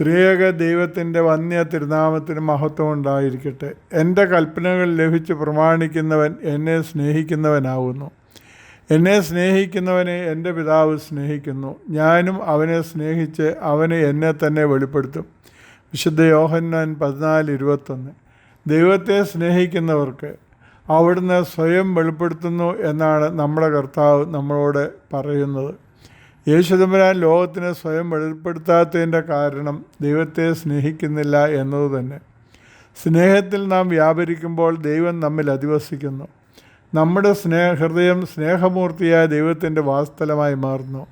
ത്രിയേക ദൈവത്തിന്റെ വന്യ തിരുനാമത്തിന് മഹത്വം ഉണ്ടായിരിക്കട്ടെ. എന്റെ കൽപ്പനകൾ ലഭിച്ച് പ്രമാണിക്കുന്നവൻ എന്നെ സ്നേഹിക്കുന്നവനാകുന്നു എന്നെ സ്നേഹിക്കുന്നവനെ എന്റെ പിതാവ് സ്നേഹിക്കുന്നു. ഞാനും അവനെ സ്നേഹിച്ച് അവന് എന്നെ തന്നെ വെളിപ്പെടുത്തും. വിശുദ്ധ യോഹന്നാൻ പതിനാല് ഇരുപത്തൊന്ന് ദൈവത്തെ സ്നേഹിക്കുന്നവർക്ക് അവിടുന്ന് സ്വയം വെളിപ്പെടുത്തുന്നു എന്നാണ് നമ്മുടെ കർത്താവ് നമ്മളോട് പറയുന്നത്. യേശുദമ്പരാൻ ലോകത്തിന് സ്വയം വെളിപ്പെടുത്താത്തതിന്റെ കാരണം ദൈവത്തെ സ്നേഹിക്കുന്നില്ല എന്നത് തന്നെ. സ്നേഹത്തിൽ നാം വ്യാപരിക്കുമ്പോൾ ദൈവം നമ്മിൽ അധിവസിക്കുന്നു. നമ്മുടെ സ്നേഹ ഹൃദയം സ്നേഹമൂർത്തിയായ ദൈവത്തിന്റെ വാസ്തലമായി മാറുന്നു.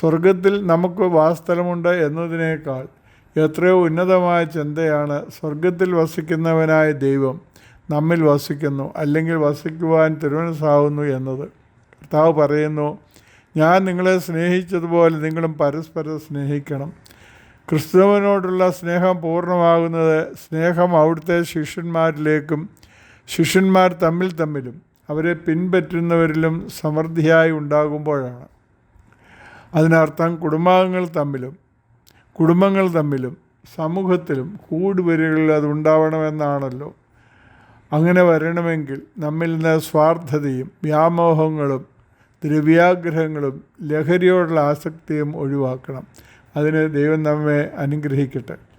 സ്വർഗത്തിൽ നമുക്ക് വാസ്തലമുണ്ട് എന്നതിനേക്കാൾ എത്രയോ ഉന്നതമായ ചിന്തയാണ് സ്വർഗത്തിൽ വസിക്കുന്നവനായ ദൈവം നമ്മിൽ വസിക്കുന്നു അല്ലെങ്കിൽ വസിക്കുവാൻ തിരുവനസാവുന്നു എന്നത്. കർത്താവ് പറയുന്നു ഞാൻ നിങ്ങളെ സ്നേഹിച്ചതുപോലെ നിങ്ങളും പരസ്പരം സ്നേഹിക്കണം. ക്രിസ്തുവിനോടുള്ള സ്നേഹം പൂർണമാകുന്നത് സ്നേഹം അവിടുത്തെ ശിഷ്യന്മാരിലേക്കും ശിഷ്യന്മാർ തമ്മിൽ തമ്മിലും അവരെ പിൻപറ്റുന്നവരിലും സമൃദ്ധിയായി ഉണ്ടാകുമ്പോഴാണ്. അതിനർത്ഥം കുടുംബാംഗങ്ങൾ തമ്മിലും കുടുംബങ്ങൾ തമ്മിലും സമൂഹത്തിലും കൂടുവരികളിൽ അത് ഉണ്ടാവണമെന്നാണല്ലോ. അങ്ങനെ വരണമെങ്കിൽ നമ്മിൽ നിന്ന് സ്വാർത്ഥതയും വ്യാമോഹങ്ങളും ദ്രവ്യാഗ്രഹങ്ങളും ലഹരിയോടുള്ള ആസക്തിയും ഒഴിവാക്കണം. അതിന് ദൈവം നമ്മെ അനുഗ്രഹിക്കട്ടെ.